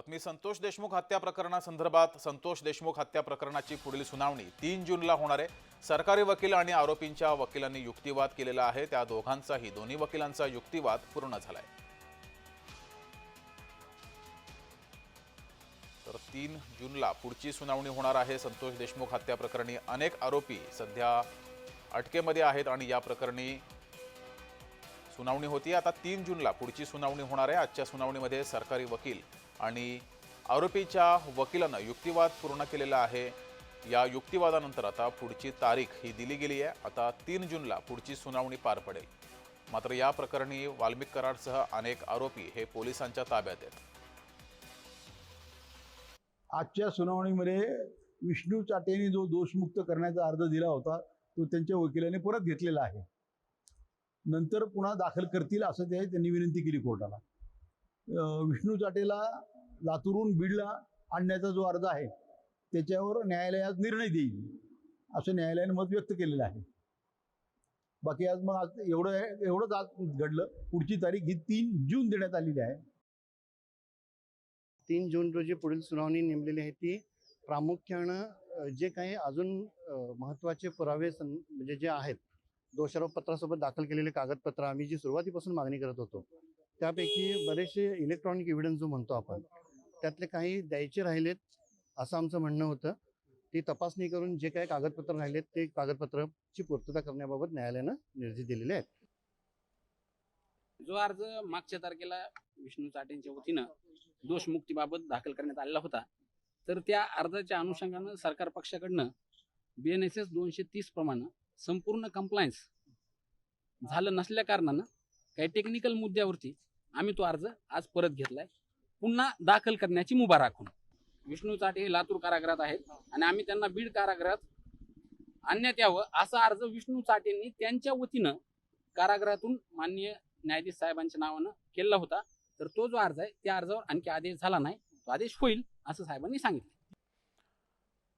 बातमी संतोष देशमुख हत्या प्रकरणासंदर्भात संतोष देशमुख हत्या प्रकरणाची पुढील सुनावणी तीन जूनला होणार आहे. सरकारी वकील आणि आरोपींच्या वकिलांनी युक्तिवाद केलेला आहे. त्या दोघांचाही दोन्ही वकिलांचा युक्तिवाद पूर्ण झालाय. तर तीन जूनला पुढची सुनावणी होणार आहे. संतोष देशमुख हत्या प्रकरणी अनेक आरोपी सध्या अटकेमध्ये आहेत आणि या प्रकरणी सुनावणी होती. आता तीन जूनला पुढची सुनावणी होणार आहे. आजच्या सुनावणीमध्ये सरकारी वकील आणि आरोपीच्या वकिलानं युक्तिवाद पूर्ण केलेला आहे. या युक्तिवादानंतर आता पुढची तारीख ही दिली गेली आहे. आता तीन जूनला पुढची सुनावणी पार पडेल. मात्र या प्रकरणी वाल्मिक कराडसह अनेक आरोपी हे पोलिसांच्या ताब्यात आहेत. आजच्या सुनावणीमध्ये विष्णू चाटेने जो दोषमुक्त करण्याचा अर्ज दिला होता तो त्यांच्या वकिलाने परत घेतलेला आहे. नंतर पुन्हा दाखल करतील असं ते त्यांनी विनंती केली कोर्टाला. विष्णू चाटेला लातूरहून बीडला आणण्याचा जो अर्ज आहे त्याच्यावर न्यायालयात निर्णय देईल असं न्यायालयाने मत व्यक्त केलेलं आहे. बाकी आज मग आज एवढं एवढंच आज घडलं. पुढची तारीख ही तीन जून देण्यात आलेली आहे. तीन जून रोजी पुढील सुनावणी नेमलेली आहे ती प्रामुख्यानं जे काही अजून महत्त्वाचे महत्त्वाचे पुरावे सं म्हणजे जे आहेत दोषारोपत्रासोबत दाखल केलेले कागदपत्र आम्ही जी सुरुवातीपासून मागणी करत होतो त्यापैकी बरेचसे इलेक्ट्रॉनिक एव्हिडन्स जो म्हणतो आपण त्यातले काही द्यायचे राहिलेत असं आमचं म्हणणं होतं. ती तपासणी करून जे काही कागदपत्र राहिलेत ते कागदपत्राची पूर्तता करण्याबाबत न्यायालयानं निर्देश दिलेले आहेत. जो अर्ज मागच्या तारखेला विष्णू चाटेंच्या वतीनं दोषमुक्तीबाबत दाखल करण्यात आलेला होता तर त्या अर्जाच्या अनुषंगानं सरकार पक्षाकडनं बी एन एस एस दोनशे तीस प्रमाणे संपूर्ण कंप्लायन्स झालं नसल्या कारणानं काही टेक्निकल मुद्द्यावरती आम्ही तो अर्ज आज परत घेतलाय. पुन्हा दाखल करण्याची मुभा राखून विष्णू चाटे हे लातूर कारागृहात आहेत आणि आम्ही त्यांना बीड कारागृहात आणण्यात यावं असा अर्ज विष्णू चाटेंनी त्यांच्या वतीनं कारागृहातून माननीय न्यायाधीश साहेबांच्या नावानं केला होता. तर तो जो अर्ज आहे त्या अर्जावर आणखी आदेश झाला नाही. तो आदेश होईल असं साहेबांनी सांगितलं.